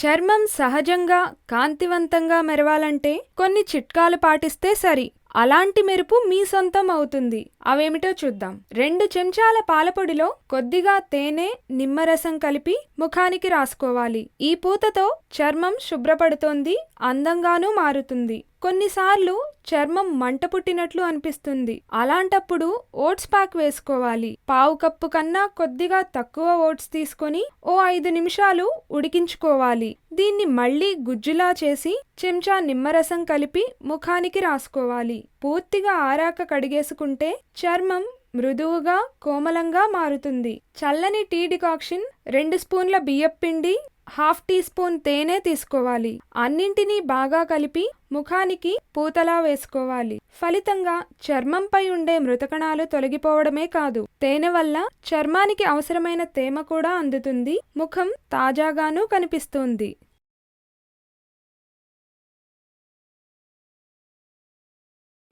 చర్మం సహజంగా కాంతివంతంగా మెరవాలంటే కొన్ని చిట్కాలు పాటిస్తే సరి. అలాంటి మెరుపు మీ సొంతం అవుతుంది. అవేమిటో చూద్దాం. రెండు చెంచాల పాలపొడిలో కొద్దిగా తేనె నిమ్మరసం కలిపి ముఖానికి రాసుకోవాలి. ఈ పూతతో చర్మం శుభ్రపడుతోంది అందంగానూ మారుతుంది. కొన్నిసార్లు చర్మం మంట పుట్టినట్లు అనిపిస్తుంది. అలాంటప్పుడు ఓట్స్ ప్యాక్ వేసుకోవాలి. పావు కప్పు కన్నా కొద్దిగా తక్కువ ఓట్స్ తీసుకొని ఓ ఐదు నిమిషాలు ఉడికించుకోవాలి. దీన్ని మళ్ళీ గుజ్జులా చేసి చెంచా నిమ్మరసం కలిపి ముఖానికి రాసుకోవాలి. పూర్తిగా ఆరాక కడిగేసుకుంటే చర్మం మృదువుగా కోమలంగా మారుతుంది. చల్లని టీ డికాక్షన్ రెండు స్పూన్ల బియ్యపిండి హాఫ్ టీ స్పూన్ తేనె తీసుకోవాలి. అన్నింటినీ బాగా కలిపి ముఖానికి పూతలా వేసుకోవాలి. ఫలితంగా చర్మంపై ఉండే మృతకణాలు తొలగిపోవడమే కాదు తేనె వల్ల చర్మానికి అవసరమైన తేమ కూడా అందుతుంది. ముఖం తాజాగానూ కనిపిస్తుంది.